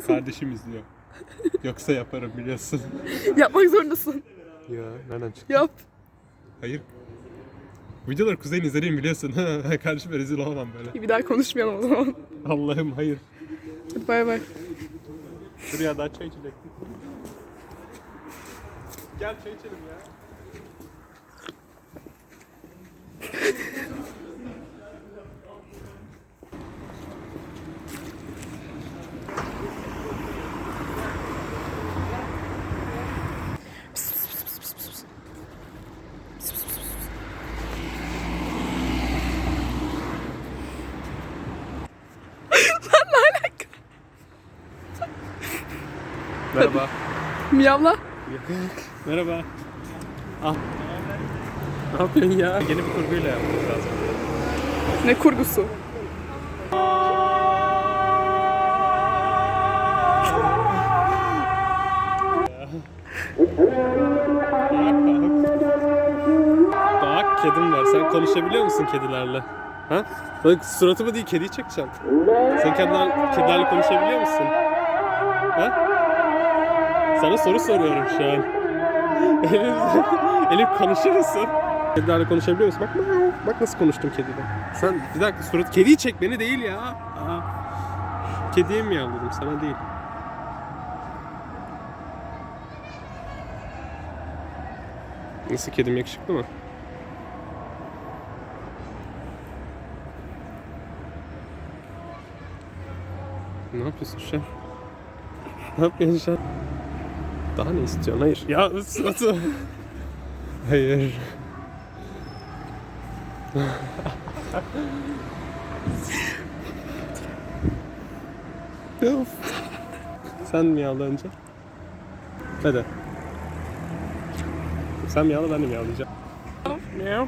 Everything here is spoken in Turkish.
Kardeşim izliyor. Yoksa yaparım biliyorsun. Yapmak zorundasın. ya nereden çıktı? Yap. Hayır. Videoları kuzeyin izlerim biliyorsun. Kardeşime rezil olamam böyle. Bir daha konuşmayalım o zaman. Allah'ım hayır. Hadi bay bay. Dur ya daha çay içecektik. Gel çay içelim ya. Merhaba. Miyavla. Merhaba. Ah. Ne yapıyorsun ya? Yeni bir kurguyla yapmak lazım. Ne kurgusu? Bak kedim var. Sen konuşabiliyor musun kedilerle? Ha? Bak suratımı değil kediyi çekeceğim. Sen kediler, kedilerle konuşabiliyor musun? Ha? Sana soru soruyorum şu an. Elif, Elif konuşur musun? Kedilerle konuşabiliyor musun? Bak bak nasıl konuştum kediyle. Sen bir dakika surat kediyi çek beni değil ya. Aa. Kediye mi yavladım sana değil. Nasıl kedim yakışıklı mı? Ne yapıyorsun şu an? Ne yapıyorsun şu an? Daha ne istiyorsun? Hayır. Ya ıslatı. Hayır. of. Sen miyavla önce. Hadi. Sen miyavla ben de miyavlayacağım. Miyav.